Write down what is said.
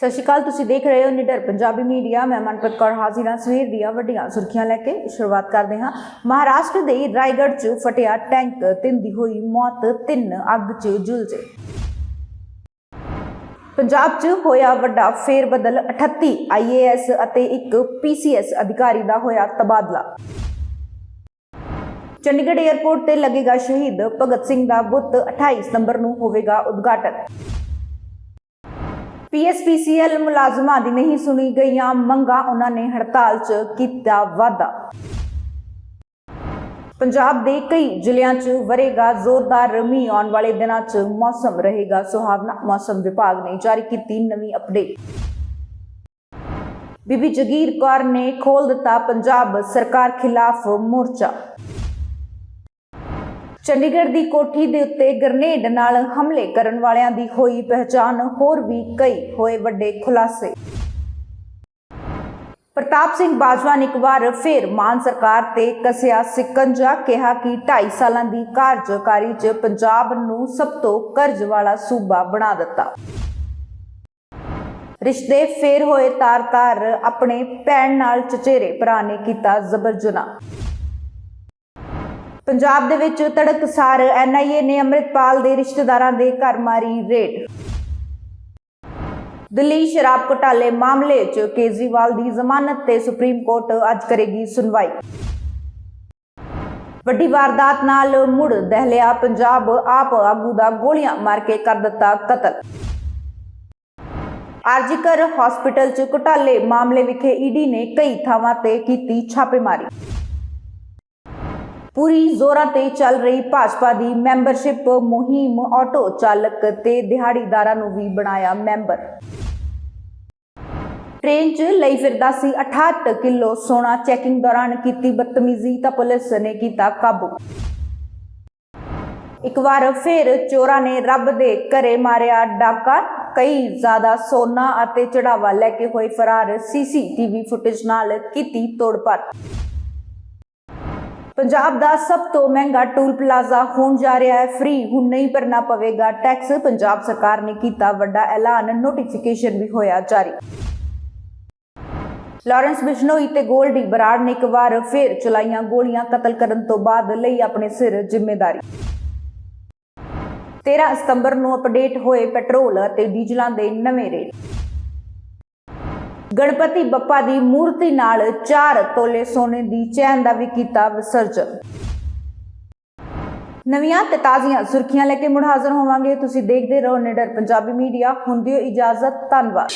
ਸਤਿ ਸ਼੍ਰੀ ਅਕਾਲ, ਤੁਸੀਂ ਦੇਖ ਰਹੇ ਹੋ ਨਿਡਰ ਪੰਜਾਬੀ ਮੀਡੀਆ। ਮੈਂ ਮਨਪ੍ਰੀਤ ਕੌਰ ਹਾਜ਼ਰ ਹਾਂ ਸਵੇਰ ਦੀਆਂ ਵੱਡੀਆਂ ਸੁਰਖੀਆਂ ਲੈ ਕੇ ਸ਼ੁਰੂਆਤ ਕਰਦੇ ਹਾਂ। ਮਹਾਰਾਸ਼ਟਰ ਦੇ ਰਾਏਗੜ੍ਹ 'ਚ ਫਟਿਆ ਟੈਂਕ, ਤਿੰਨ ਦੀ ਹੋਈ ਮੌਤ, ਤਿੰਨ ਅੱਗ 'ਚ ਜੁਲਜੇ। ਪੰਜਾਬ 'ਚ ਹੋਇਆ ਵੱਡਾ ਫੇਰ ਬਦਲ 38 ਆਈਏਐਸ ਅਤੇ ਇੱਕ ਪੀਸੀਐਸ ਅਧਿਕਾਰੀ ਦਾ ਹੋਇਆ ਤਬਾਦਲਾ। ਚੰਡੀਗੜ੍ਹ 에ਅਰਪੋਰਟ ਤੇ ਲੱਗੇਗਾ ਸ਼ਹੀਦ ਭਗਤ ਸਿੰਘ ਦਾ ਬੁੱਤ 28 ਸਤੰਬਰ ਨੂੰ ਹੋਵੇਗਾ ਉਦਘਾਟਨ। ਪੀਐਸਪੀਸੀਐਲ ਮੁਲਾਜ਼ਮਾਂ ਦੀ ਨਹੀਂ ਸੁਣੀ ਗਈਆਂ ਮੰਗਾਂ, ਉਹਨਾਂ ਨੇ ਹੜਤਾਲ 'ਚ ਕੀਤਾ ਵਾਅਦਾ। ਪੰਜਾਬ ਦੇ ਕਈ ਜ਼ਿਲ੍ਹਿਆਂ 'ਚ ਵਰੇਗਾ ਜ਼ੋਰਦਾਰ ਮੀਂਹ ਆਉਣ ਵਾਲੇ ਦਿਨਾਂ 'ਚ ਮੌਸਮ ਰਹੇਗਾ ਸੁਹਾਵਣਾ। ਮੌਸਮ ਵਿਭਾਗ ਨੇ ਜਾਰੀ ਕੀਤੀ ਨਵੀਂ ਅਪਡੇਟ ਬੀਬੀ ਜਗੀਰ ਕੌਰ ਨੇ ਖੋਲ ਦਿੱਤਾ ਪੰਜਾਬ ਸਰਕਾਰ ਖਿਲਾਫ ਮੋਰਚਾ। ਚੰਡੀਗੜ੍ਹ ਦੀ ਕੋਠੀ ਦੇ ਉੱਤੇ ਗ੍ਰਨੇਡ ਨਾਲ ਹਮਲੇ ਕਰਨ ਵਾਲਿਆਂ ਦੀ ਹੋਈ ਪਹਿਚਾਣ, ਹੋਰ ਵੀ ਕਈ ਹੋਏ ਵੱਡੇ ਖੁਲਾਸੇ। ਪ੍ਰਤਾਪ ਸਿੰਘ ਬਾਜਵਾ ਨੇ ਇੱਕ ਵਾਰ ਫਿਰ ਮਾਨ ਸਰਕਾਰ ਤੇ ਕਸਿਆ ਸਿਕੰਜਾ, ਕਿਹਾ ਕਿ 2.5 ਸਾਲਾਂ ਦੀ ਕਾਰਜਕਾਰੀ 'ਚ ਪੰਜਾਬ ਨੂੰ ਸਭ ਤੋਂ ਕਰਜ਼ ਵਾਲਾ ਸੂਬਾ ਬਣਾ ਦਿੱਤਾ। ਰਿਸ਼ਤੇ ਫੇਰ ਹੋਏ ਤਾਰ-ਤਾਰ, ਆਪਣੇ ਭੈਣ ਨਾਲ ਚਚੇਰੇ ਭਰਾ ਨੇ ਕੀਤਾ ਜ਼ਬਰ ਜਨਾਹ। ਪੰਜਾਬ ਦੇ ਵਿੱਚ ਤੜਕਸਾਰ ਐਨਆਈਏ ਨੇ ਅੰਮ੍ਰਿਤਪਾਲ ਦੇ ਰਿਸ਼ਤੇਦਾਰਾਂ ਦੇ ਘਰ ਮਾਰੀ ਰੇਡ। ਦਿੱਲੀ ਸ਼ਰਾਬ ਘੁਟਾਲੇ ਮਾਮਲੇ 'ਚ ਕੇਜਰੀਵਾਲ ਦੀ ਜ਼ਮਾਨਤ ਤੇ ਸੁਪਰੀਮ ਕੋਰਟ ਅੱਜ ਕਰੇਗੀ ਸੁਣਵਾਈ। ਵੱਡੀ ਵਾਰਦਾਤ ਨਾਲ ਮੁੜ ਦਹਿਲਿਆ ਪੰਜਾਬ, ਆਪ ਆਗੂ ਦਾ ਗੋਲੀਆਂ ਮਾਰ ਕੇ ਕਰ ਦਿੱਤਾ ਕਤਲ। ਆਰਜੀਕਰ ਹਸਪੀਟਲ 'ਚ ਘੁਟਾਲੇ ਮਾਮਲੇ ਵਿਖੇ ਈਡੀ ਨੇ ਕਈ ਥਾਵਾਂ ਤੇ ਕੀਤੀ ਛਾਪੇਮਾਰੀ। ਪੂਰੀ ਜ਼ੋਰਾਂ ਤੇ ਚੱਲ ਰਹੀ ਭਾਜਪਾ ਦੀ ਮੈਂਬਰਸ਼ਿਪ ਮੁਹਿੰਮ ਆਟੋ ਚਾਲਕ ਤੇ ਦਿਹਾੜੀਦਾਰਾਂ ਨੂੰ ਵੀ ਬਣਾਇਆ ਮੈਂਬਰ। ਟ੍ਰੇਨ 'ਚ ਲਈ ਫਿਰਦਾ ਸੀ 68 ਕਿਲੋ ਸੋਨਾ। ਚੈਕਿੰਗ ਦੌਰਾਨ ਕੀਤੀ ਬਦਤਮੀਜ਼ੀ ਤਾਂ ਪੁਲਿਸ ਨੇ ਕੀਤਾ ਕਾਬੂ। ਇੱਕ ਵਾਰ ਫਿਰ ਚੋਰਾਂ ਨੇ ਰੱਬ ਦੇ ਘਰੇ ਮਾਰਿਆ ਡਾਕਾ। ਕਈ ਜ਼ਿਆਦਾ ਸੋਨਾ ਅਤੇ ਚੜਾਵਾ ਲੈ ਕੇ ਹੋਏ ਫਰਾਰ। ਸੀਸੀਟੀਵੀ ਫੁਟੇਜ ਨਾਲ ਕੀਤੀ ਤੋੜਪੜ। ਪੰਜਾਬ ਦਾ ਸਭ ਤੋਂ ਮਹਿੰਗਾ ਟੂਲ ਪਲਾਜ਼ਾ ਹੋਣ ਜਾ ਰਿਹਾ ਹੈ। ਫ੍ਰੀ, ਹੁਣ ਨਹੀਂ ਭਰਨਾ ਪਵੇਗਾ ਟੈਕਸ। ਪੰਜਾਬ ਸਰਕਾਰ ਨੇ ਕੀਤਾ ਵੱਡਾ ਐਲਾਨ ਨੋਟੀਫਿਕੇਸ਼ਨ ਵੀ ਹੋਇਆ ਜਾਰੀ। ਲਾਰੈਂਸ ਬਿਸ਼ਨੋਈ ਤੇ ਗੋਲਡੀ ਬਰਾੜ ਨੇ ਇੱਕ ਵਾਰ ਫੇਰ ਚਲਾਈਆਂ ਗੋਲੀਆਂ ਕਤਲ ਕਰਨ ਤੋਂ ਬਾਅਦ ਲਈ ਆਪਣੇ ਸਿਰ ਜ਼ਿੰਮੇਵਾਰੀ 13 ਸਤੰਬਰ ਨੂੰ ਅਪਡੇਟ ਹੋਏ ਪੈਟਰੋਲ ਅਤੇ ਡੀਜ਼ਲਾਂ ਦੇ ਨਵੇਂ ਰੇਟ। ਗਣਪਤੀ ਬੱਪਾ ਦੀ ਮੂਰਤੀ ਨਾਲ 4 ਤੋਲੇ ਸੋਨੇ ਦੀ ਚੈਨ ਦਾ ਵੀ ਕੀਤਾ ਵਿਸਰਜਨ। ਨਵੀਆਂ ਤੇ ਤਾਜ਼ੀਆਂ ਸੁਰਖੀਆਂ ਲੈ ਕੇ ਮੁੜ ਹਾਜ਼ਰ ਹੋਵਾਂਗੇ। ਤੁਸੀਂ ਦੇਖਦੇ ਰਹੋ ਨਿਡਰ ਪੰਜਾਬੀ ਮੀਡੀਆ। ਹੁੰਦੀ ਹੋ ਇਜਾਜ਼ਤ। ਧੰਨਵਾਦ।